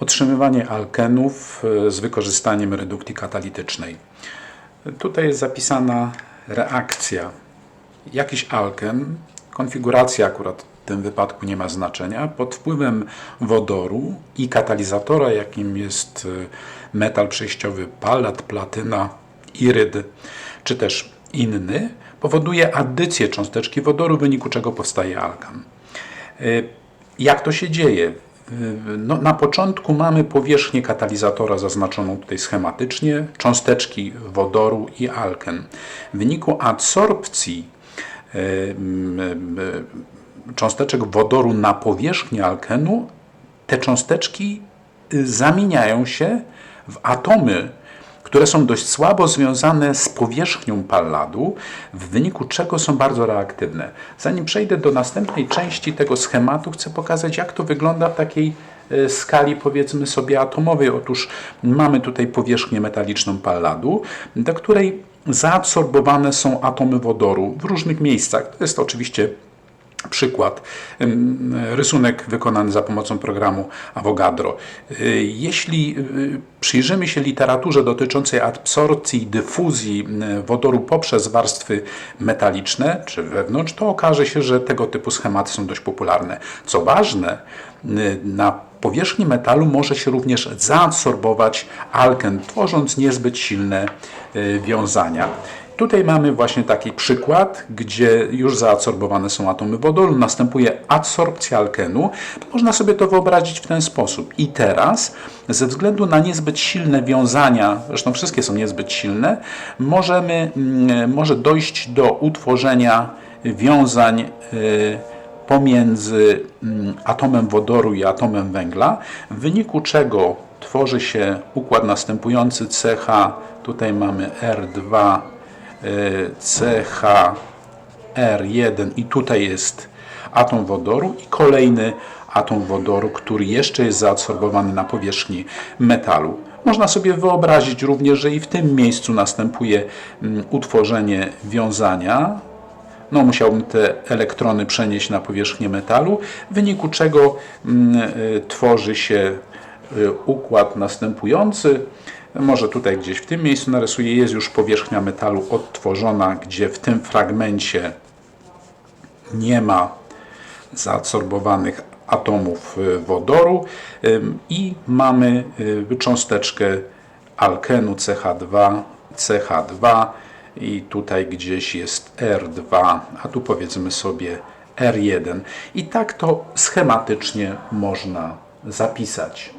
Otrzymywanie alkenów e, z wykorzystaniem redukcji katalitycznej. Tutaj jest zapisana reakcja. Jakiś alken, konfiguracja akurat w tym wypadku nie ma znaczenia, pod wpływem wodoru i katalizatora, jakim jest e, metal przejściowy palat, platyna, iryd, czy też inny, powoduje addycję cząsteczki wodoru, w wyniku czego powstaje alkan. Y, Jak to się dzieje? Y, No, na początku mamy powierzchnię katalizatora zaznaczoną tutaj schematycznie, cząsteczki wodoru i alken. W wyniku adsorpcji y, y, cząsteczek wodoru na powierzchnię alkenu, te cząsteczki zamieniają się w atomy które są dość słabo związane z powierzchnią palladu, w wyniku czego są bardzo reaktywne. Zanim przejdę do następnej części tego schematu, chcę pokazać, jak to wygląda w takiej e, skali, powiedzmy sobie, atomowej. Otóż mamy tutaj powierzchnię metaliczną palladu, do której zaabsorbowane są atomy wodoru w różnych miejscach. To jest oczywiście Przykład, rysunek wykonany za pomocą programu Avogadro. Y, Jeśli y, przyjrzymy się literaturze dotyczącej absorpcji i dyfuzji wodoru poprzez warstwy metaliczne czy wewnątrz, to okaże się, że tego typu schematy są dość popularne. Co ważne, na powierzchni metalu może się również zaabsorbować alken, tworząc niezbyt silne y, wiązania. Tutaj mamy właśnie taki przykład, gdzie już zaabsorbowane są atomy wodoru, następuje adsorpcja alkenu. Można sobie to wyobrazić w ten sposób. I teraz, ze względu na niezbyt silne wiązania, zresztą wszystkie są niezbyt silne, możemy, mm, może dojść do utworzenia wiązań y, pomiędzy mm, atomem wodoru i atomem węgla, w wyniku czego tworzy się układ następujący CH, tutaj mamy R2, y, CH, R1 i tutaj jest atom wodoru i kolejny atom wodoru, który jeszcze jest zaabsorbowany na powierzchni metalu. Można sobie wyobrazić również, że i w tym miejscu następuje mm, utworzenie wiązania, no, musiałbym te elektrony przenieść na powierzchnię metalu, w wyniku czego mm, y, tworzy się y, układ następujący. Może tutaj gdzieś w tym miejscu narysuję, jest już powierzchnia metalu odtworzona, gdzie w tym fragmencie nie ma zaabsorbowanych atomów y, wodoru i mamy y, cząsteczkę alkenu CH2, CH2 i tutaj gdzieś jest R2, a tu powiedzmy sobie R1. I tak to schematycznie można zapisać.